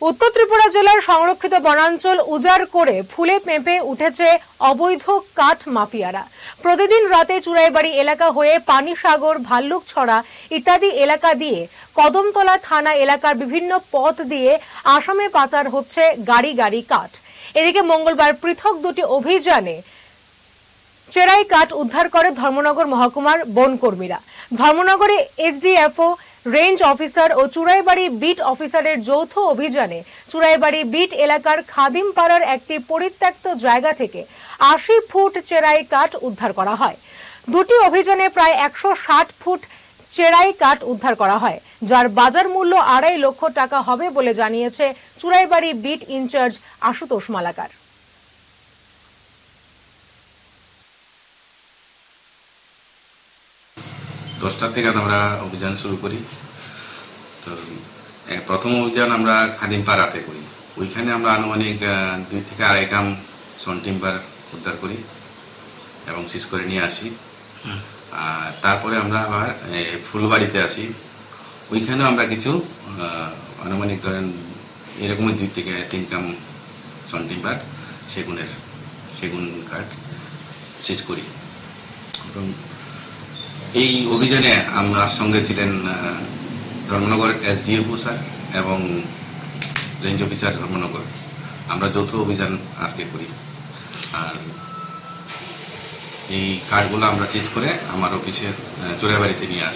উত্তর ত্রিপুরা জেলার সংরক্ষিত বনাঞ্চল উজাড় করে ফুলে পেঁপে উঠেছে অবৈধ কাঠ মাফিয়ারা। প্রতিদিন রাতে চুড়াইবাড়ি এলাকা হয়ে পানিসাগর ভাল্লুকছড়া ইত্যাদি এলাকা দিয়ে কদমতলা থানা এলাকার বিভিন্ন পথ দিয়ে আসামে পাচার হচ্ছে গাড়ি গাড়ি কাঠ। এদিকে মঙ্গলবার পৃথক দুটি অভিযানে চেরাই কাঠ উদ্ধার করে ধর্মনগর মহকুমার বন কর্মীরা ধর্মনগরে এসডিএফও রেঞ্জ অফিসার ও চুড়াইবাড়ি বিট অফিসারের যৌথ অভিযানে চুড়াইবাড়ি বিট এলাকার খাদিমপাড়ার একটি পরিত্যক্ত জায়গা থেকে আশি ফুট চেরাই কাঠ উদ্ধার করা হয়। দুটি অভিযানে প্রায় একশো ষাট ফুট চেরাই কাঠ উদ্ধার করা হয়, যার বাজার মূল্য আড়াই লক্ষ টাকা হবে বলে জানিয়েছে চুড়াইবাড়ি বিট ইনচার্জ আশুতোষ মালাকার। দশটা থেকে আমরা অভিযান শুরু করি। তো প্রথম অভিযান আমরা খাদিমপাড়াতে করি। ওইখানে আমরা আনুমানিক দুই থেকে আড়াই গ্রাম সন টিম্বার উদ্ধার করি এবং সিজ করে নিয়ে আসি। আর তারপরে আমরা আবার ফুলবাড়িতে আসি। ওইখানেও আমরা কিছু আনুমানিক ধরেন এরকমই দুই থেকে তিন গ্রাম সন টিম্বার সেগুনের সেগুন কাঠ সিজ করি। এবং এই অভিযানে আমার সঙ্গে ছিলেন ধর্মনগর এসডিএফও স্যার এবং রেঞ্জ অফিসার ধর্মনগর। আমরা যৌথ অভিযান আজকে করি। আর এই কার্ডগুলো আমরা চেঞ্জ করে আমার অফিসের চোরাবাড়িতে নিয়ে আসি।